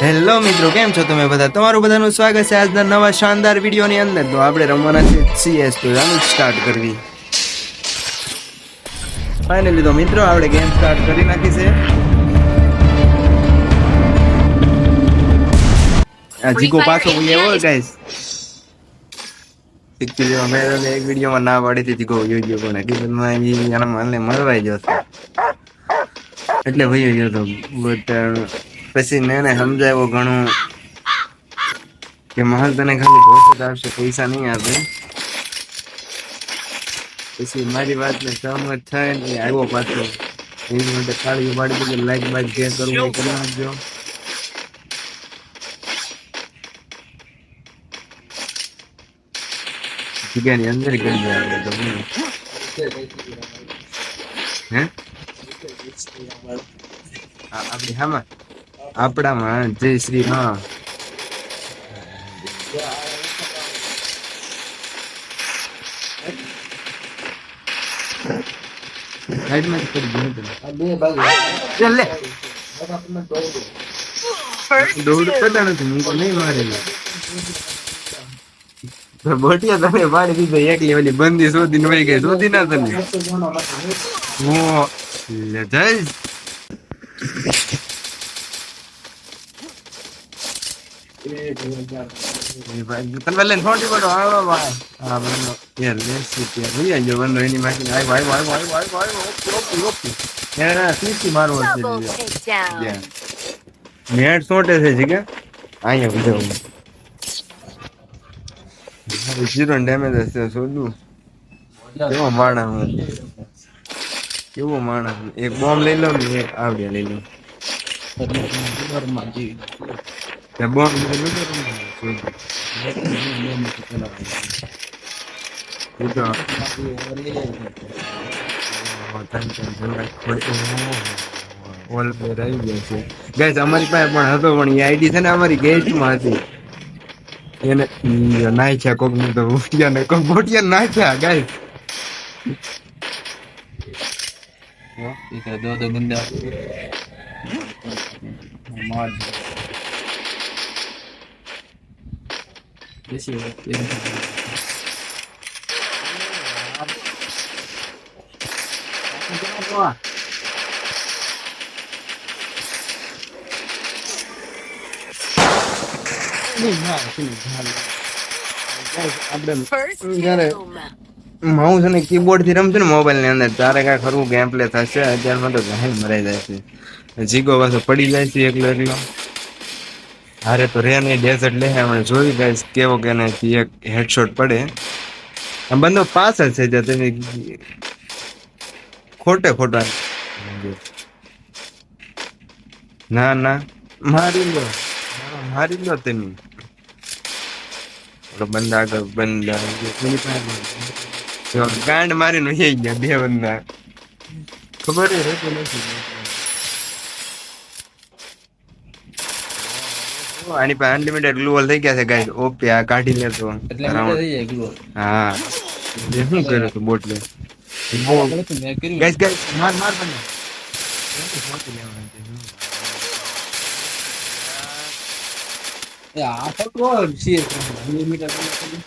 Hello મિત્રો કેમ છો તમે બધા? તમારું બધાનું સ્વાગત છે આજના નવા શાનદાર વિડીયોની અંદર. તો આપણે રમવાના છે સીએસ તો ચાલો સ્ટાર્ટ કરવી. ફાઇનલી તો મિત્રો આપણે ગેમ સ્ટાર્ટ કરી નાખી છે. આ જીગો પાછો એવો ગાઈસ એકચ્યુઅલી અમે એક વિડીયોમાં ના પાડી હતી જીગો વયો ગયો પણ હકીકતમાં એના મને મરવાઈ ગયો એટલે ભઈ ગયો હતો બટ પછી એને સમજાવ્યો ઘણું કે મહાલ તને ખાલી ભોસત આવશે પૈસા નહીં આપે. પછી મારી વાતને સહમત થાય ને આવ્યો પાછો. એની માટે કાળી પાડી દીધી લાઈક બાઈક જે કરવું એ કરી નાખજો. જગ્યાની અંદર કરી દે આપણે હે? આપણી હામાં? આપણામાં. જય શ્રી તો બોટિયા તને પાડી દીધો એકલી ઓલી બંદી શોધીને વહી ગઈ. શોધી ના તને. હું લે કેવો માણસ એક બોમ્બ લઈ લો ને એક આવડે લઈ લઉં Ya bu arada ઓલ પર આવી ગયા છે ગેસ અમારી પાસે પણ હતો, પણ એ આઈડી છે ને અમારી ગેટમાં હતી. એને નાખ્યા કોક ને તો ઉઠ્યા ને કોક બોટિયા નાખ્યા ગાય દો દો બંદા Neyse ya. Benim. ને કીબોર્ડથી રમશું ને મોબાઈલની અંદર તારે કઈ ખરું ગેમ પ્લે થશે અત્યારમાં તો ઘણી મરાઈ જાય છે જીગો પાછો પડી જાય છે એકલો એકલો હારે તો રે નહીં ડેઝર્ટ લે હમણે જોઈ ગાઈસ કેવો કે ને એક હેડશોટ પડે. આ બંદો પાસ જ છે જે તમે ખોટે ખોટા. ના ના. મારી લો. મારી લો તમે બંદા આગળ, બંદા ગાંડ મારીને ગયા બે બંદા. ખબર નથી. ઓ, આની પાસે અનલિમિટેડ ગ્લુઅલ થઈ ગયા છે ગાઈસ ઓપી આ કાઢી લેતો એટલે મેં થઈ જાય ગ્લો હા એ શું કર્યું તું બોટલે આપણે તો મેં કર્યું ગાઈસ ગાઈસ માર માર બંને એ આ ફટકો છે મીટર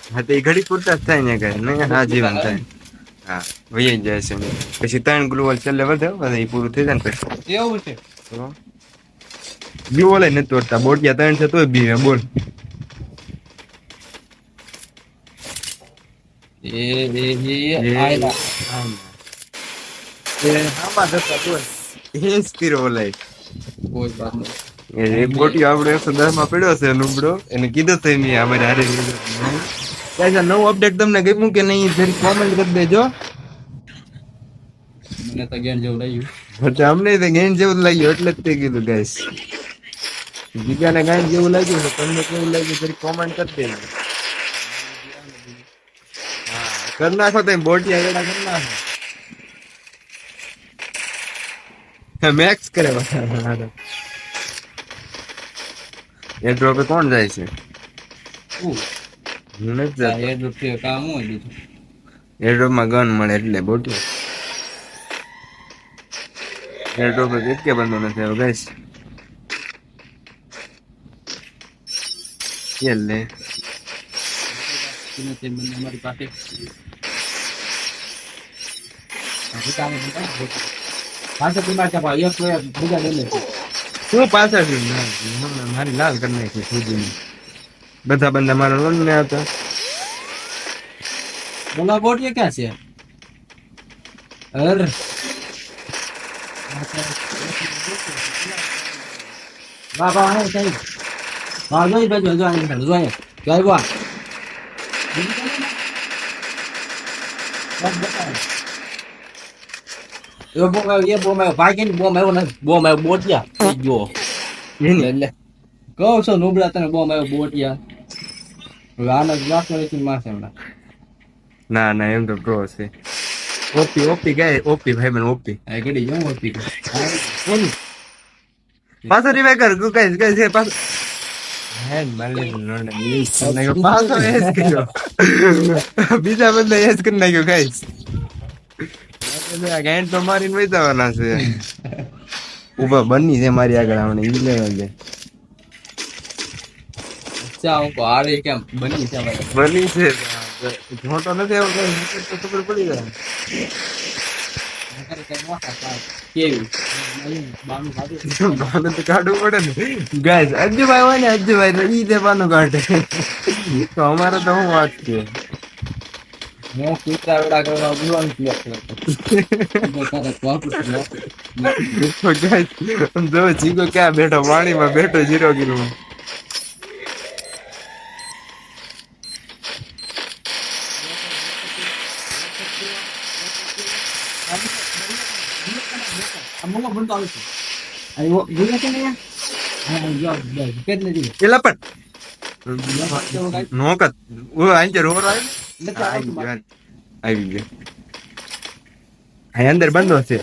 હા તો એ ઘડી પૂરતા જ થાય ને ગાઈસ નહીં હા જીવન થાય હા વહી જ જાય છે પછી ત્રણ ગ્લુઅલ છેલ્લે વધે પછી એ પૂરું થઈ જાય ને પછી એવું છે ગ્લુઅલ નથી તોડતા બોટિયા ત્રણ છે તોય બીવે બોલ એક એકસો દસમાં પડ્યો છે લુબડો એને કીધું તો અમારે હારે નવું અપડેટ તમને ગમ્યું કે નહીં જરી કોમેન્ટ કરી દેજો મને તો ગેન જેવું લાગ્યું અમને તો ગેન જેવું લાગ્યું એટલે જ તે કીધું ગાઈસ બીજાને ગાઈન જેવું લાગ્યું છે તમને કેવું લાગ્યું જરી કોમેન્ટ કરી દેજો. કરી નાખો તમે બોટી આગળ કરી નાખો. મેક્સ કરે એ ડ્રોપે કોણ જાય છે? હું? નથી જતો. એ રૂપિયા કામ હોય બીજું? એરડ્રોપમાં ગન મળે એટલે બોટી એરડ્રોપ એક કે બંધો નથી. આવ્યો ગાઈસ એ લે તીને તે બંને અમારી પાસે હવે કામ નહીં કરે. પાસે તમારે ત્યાં ભાઈ એક તો એક એટલે મારી લાલ કરી નાખી બધા બંદા મારા લોન ને આવતા બોલા કે ક્યાં છે અર બાબા આવે સાહેબ વાહ વાહ હે સહી વાહ જોઈ બાજુ જો અહીં જો અહીં જોઈ વાહ એ બોમ આવ્યો એ બોમ આવ્યો ભાઈ કે બોમ આવ્યો નથી બોમ આવ્યો બોટિયા જો એની એટલે કહું છો નુબડા તને બોમ આવ્યો બોટિયા હવે આને જ વાંચો નથી મારશે હમણાં ના ના એમ તો પ્રો છે ઓપી ઓપી ગાય ઓપી ભાઈ બન ઓપી આ ઘડી જવું હતી એની પાછો રિવાય કર ગુ કઈ કઈ છે પાછો હે માલી લોન યુઝ કરી નાખ્યો. પાછો એજ કર્યો. બીજા બધા એજ કરી નાખ્યો ગાઈસ. ગાઈન તો મારીને વહી જવાના છે. ઊભા બની છે મારી આગળ આવને ઈ લેવા દે અચ્છા હું હારે કેમ? બની છે બની છે. જોતો નથી આવો કઈ તો ખબર પડી જાય મોટા બાનું તો કાઢવું પડે ને? ગાઈસ અજ્જુભાઈ હોય ને અજ્જુભાઈ તો ઈ તે બાનું કાઢે. તો અમારે તો હું વાત છે હું કૂતરા વેડા કરવા બોલવાનું તો ગાઈસ જો જીગો ક્યાં બેઠો? પાણીમાં બેઠો જીરો કિલોમાં અમુક તો આવે છે અરે વો છે ને હા જો બસ કેટલે દી એ નોકત. ઓ આંજે રોર આવી નથી આવી ગયો. અહીં અંદર બંધો છે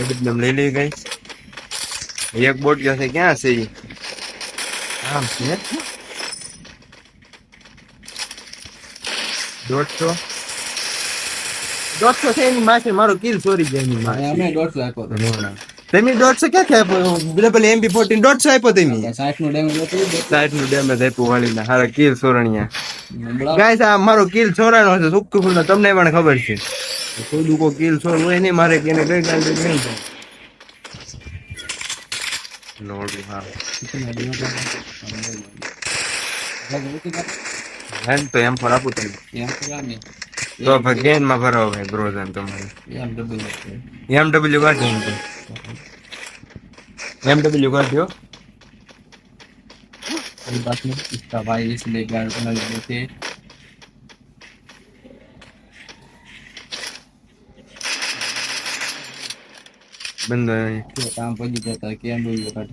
એકદમ લઈ લઈ ગઈ એક બોટ ગયો છે. ક્યાં છે આમ છે. દોઢસો? દોઢસો છે એની માથે મારો કિલ ચોરી જાય એની માથે અમે દોઢસો આપ્યો હતો. તમે દોઢસો ક્યાંથી આપ્યો? ડબલ એમબી ફોર્ટીન દોઢસો આપ્યો તમે? સાઠનું ડેમેજ સાઠનું ડેમેજ આપ્યું વાળીને હારા કિલ સોરણિયા. નબળા ગાઈસ આ મારો કિલ ચોરાનો છે સુક્કુ ફૂલ તમને પણ ખબર છે. કોઈ દુકો કિલ ચોર હોય નહીં મારે એને કઈ ગાલ દે નહીં લોડું હા. Yan, to yan pala puti. Yan pala ni. So, pag yan, mabaraw eh, bro, yan to man. EMW. EMW ka dyan to. EMW ka dyan? अभी बात में इसका भाई इस लेकर बना लेने से बंद है क्या काम पर जाता है क्या बोल रहा है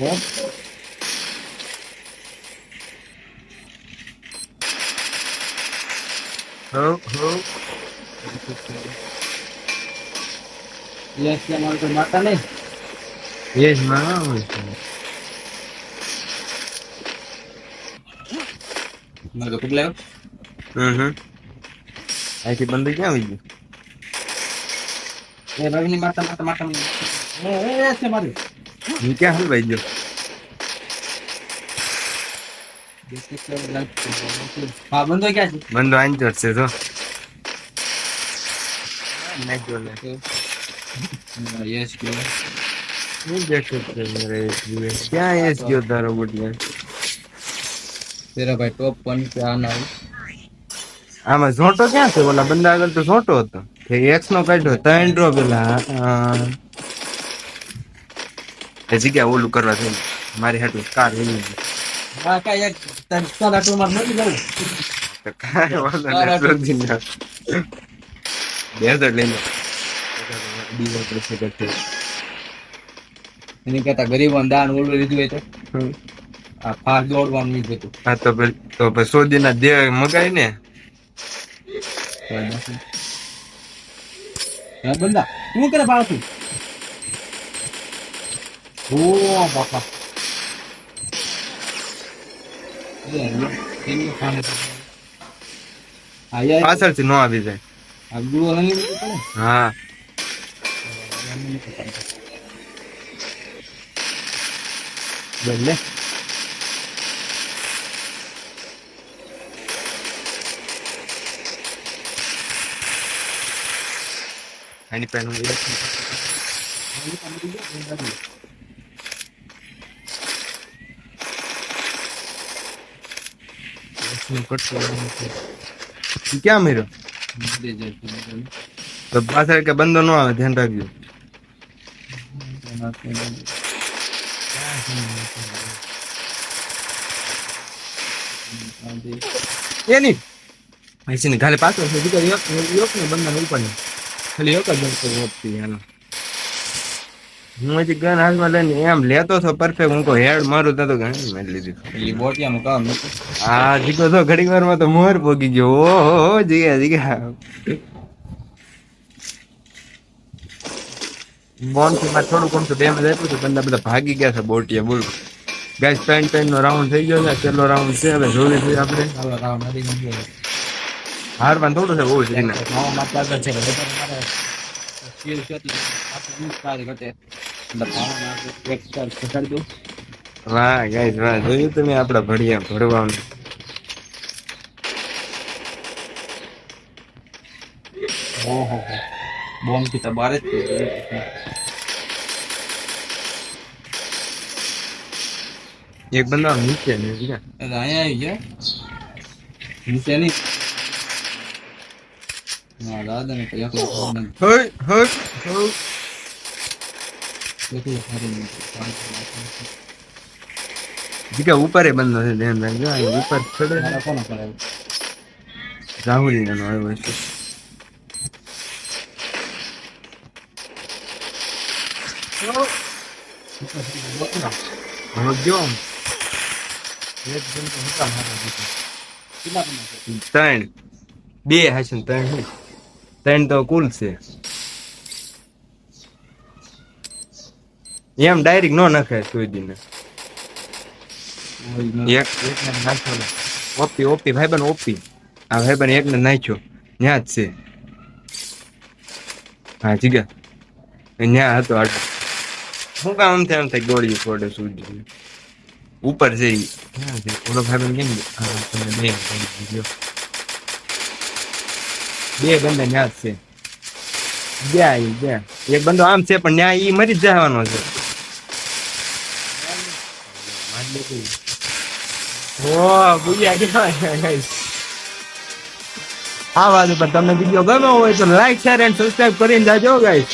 बहुत Yes, yang mau makan nih. Yes, mau. Mereka kudu Mhm. Ayo kita bantu jauh eh, ini. Eh, bagi ini mata mata mata. Eh, eh, eh siapa tuh? Ini kah, baju. હા બંધો ક્યાં છે બંધો આઈ જ તો આમાં ઝોટો ક્યાં છે? ઓલા બંદા આગળ તો ઝોટો હતો. એક્સ નો કાઢ્યો ત્રણ ડ્રો પેલા હજી ગયા ઓલું કરવા થયું મારી હાટું કાર એની કાકા એક તડકા દાટો માર નથી જવું. કાય વાંધો નથી બે તો લઈ લો બીજો પ્રશ્ન કરતો એને કહેતા ગરીબ દાન ઓલું લીધું હોય તો. આ ફાસ દોડવાનું લીધું હતું. હા તો તો પછી સોદી ના દેહ મગાય ને. બંદા તું કરે બાળકું ઓ બાપા. પાછળથી નો આવી જાય. આ ગુળો રંગી દીધો પડે ક્યાં મેરો તો પાછળ કે બંધો નો આવે ધ્યાન રાખજો. એ નહીં છે ને ગાલે પાછળ છે દીકરી યોક ને બંધન ઉપર ખાલી યોક જ બંધ કરવો હું હજી ગન હાથમાં લઈને એમ લેતો તો પરફેક્ટ હું હેડ મારું તો ઘણી મેં લીધું. એ બોટિયાનું કામ નતું આ જીગો તો ઘડીક વારમાં તો મોર પોગી ગયો. ઓહો જીગા જીગા. બોનથી માં થોડું ઘણું ડેમેજ આપ્યું હતું બંદા બધા ભાગી ગયા છે બોટિયા બોલ. ગાઈસ ત્રણ ત્રણ નો રાઉન્ડ થઈ ગયો છે છેલ્લો રાઉન્ડ છે હવે જોવી જોઈએ આપણે. ગયો હારવાનું થોડું છે બહુ છે નવા માતા આગળ બધા મારે સ્કિલ છે આપણે યુઝ કાર્ય ઘટે. એટલે પાવર આપણે એક સ્ટાર ઘટાડી દઉં વાહ ગાઈસ વાહ. જોયું તમે આપડા ભડિયા ભરવાનું ઓહો બોમ્બથી તો બાર જ થઈ એક બંદા નીચે ને જીગા એટલે અહીંયા આવી ગયા. નીચે નહીં. ના દાદા ને કઈ એકલો ખબર નથી. હઈ હઈ હઈ એકલો ખબર નથી. જીગા ઉપર એ બંધ નથી ધ્યાન રાખજો. અહીં ઉપર ચડે કોનો પર રાહુલ નો આવ્યો છે? ત્રણ. બે હશે ત્રણ ત્રણ તો કુલ છે. એમ ડાયરેક્ટ નો નખે સુધીને એક એક ને નાખ્યો ઓપી ઓપી બન ઓપી. આ ભાઈબંધ એક ને નાખ્યો. ન્યા જ છે. હા જીગા ન્યા હતો આડો. શું કામ આમ થાય એમ થાય ગોળી ફોડે સુધી ઉપર છે ઈ. ભાઈ બન કેમ ગયો? તમે બે બે બંને ન્યા જ છે. ગયા ગયા. એક બંદો આમ છે પણ ન્યા એ મરી જ જવાનો છે. ઓ ભૂલ્યા ગયા guys. આ વાત ઉપર તમને વીડિયો ગમ્યો હોય તો લાઈક શેર એન્ડ સબસ્ક્રાઇબ કરીને જાજો ગાઈસ